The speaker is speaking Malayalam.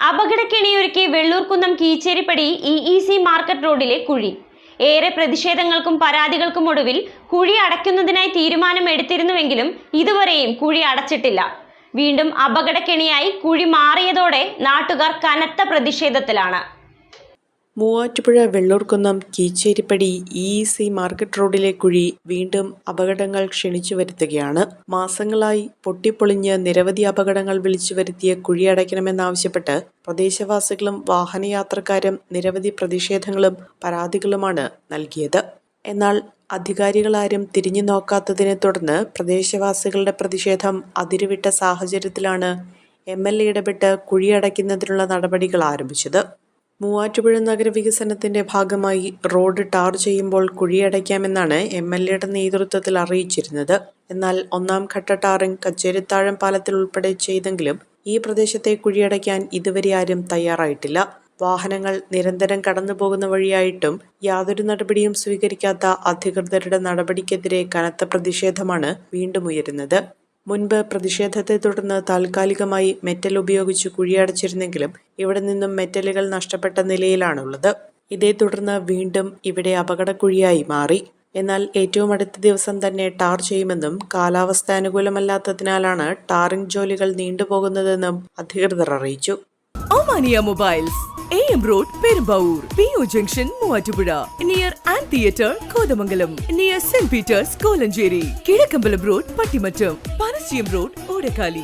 അപകടക്കെണിയൊരുക്കി Vellurkunnam Keecheripady E E C market റോഡിലെ കുഴി. ഏറെ പ്രതിഷേധങ്ങൾക്കും പരാതികൾക്കും ഒടുവിൽ കുഴി അടയ്ക്കുന്നതിനായി തീരുമാനം എടുത്തിരുന്നുവെങ്കിലും ഇതുവരെയും കുഴി അടച്ചിട്ടില്ല. വീണ്ടും അപകടക്കെണിയായി കുഴി മാറിയതോടെ നാട്ടുകാർ കനത്ത പ്രതിഷേധത്തിലാണ്. Muvattupuzha Vellurkunnam Keecheripady E C market റോഡിലെ കുഴി വീണ്ടും അപകടങ്ങൾ ക്ഷണിച്ചു വരുത്തുകയാണ്. മാസങ്ങളായി പൊട്ടിപ്പൊളിഞ്ഞ് നിരവധി അപകടങ്ങൾ വിളിച്ചു വരുത്തിയ കുഴി അടയ്ക്കണമെന്നാവശ്യപ്പെട്ട് പ്രദേശവാസികളും വാഹനയാത്രക്കാരും നിരവധി പ്രതിഷേധങ്ങളും പരാതികളുമാണ് നൽകിയത്. എന്നാൽ അധികാരികളാരും തിരിഞ്ഞു നോക്കാത്തതിനെ തുടർന്ന് പ്രദേശവാസികളുടെ പ്രതിഷേധം അതിരുവിട്ട സാഹചര്യത്തിലാണ് എം എൽ എ ഇടപെട്ട് കുഴിയടയ്ക്കുന്നതിനുള്ള നടപടികൾ ആരംഭിച്ചത്. മൂവാറ്റുപുഴ നഗരവികസനത്തിന്റെ ഭാഗമായി റോഡ് ടാർ ചെയ്യുമ്പോൾ കുഴിയടയ്ക്കാമെന്നാണ് എം എൽ എയുടെ നേതൃത്വത്തിൽ അറിയിച്ചിരുന്നത്. എന്നാൽ ഒന്നാം ഘട്ട ടാറിംഗ് കച്ചേരിത്താഴം പാലത്തിൽ ഉൾപ്പെടെ ചെയ്തെങ്കിലും ഈ പ്രദേശത്തെ കുഴിയടയ്ക്കാൻ ഇതുവരെ ആരും തയ്യാറായിട്ടില്ല. വാഹനങ്ങൾ നിരന്തരം കടന്നു വഴിയായിട്ടും യാതൊരു നടപടിയും സ്വീകരിക്കാത്ത അധികൃതരുടെ നടപടിക്കെതിരെ കനത്ത പ്രതിഷേധമാണ് വീണ്ടും ഉയരുന്നത്. മുൻപ് പ്രതിഷേധത്തെ തുടർന്ന് താൽക്കാലികമായി മെറ്റൽ ഉപയോഗിച്ച് കുഴിയടച്ചിരുന്നെങ്കിലും ഇവിടെ നിന്നും മെറ്റലുകൾ നഷ്ടപ്പെട്ട നിലയിലാണുള്ളത്. ഇതേ തുടർന്ന് വീണ്ടും ഇവിടെ അപകടക്കുഴിയായി മാറി. എന്നാൽ ഏറ്റവും അടുത്ത ദിവസം തന്നെ ടാർ ചെയ്യുമെന്നും കാലാവസ്ഥ അനുകൂലമല്ലാത്തതിനാലാണ് ടാറിംഗ് ജോലികൾ നീണ്ടുപോകുന്നതെന്നും അധികൃതർ അറിയിച്ചു. Omania mobiles A M road Perumbavoor P O junction Muvattupuzha near and theatre Kothamangalam near Saint Peter's Kolenchery Kizhakkambalam road Pattimattom Panassiyam road Odakkali.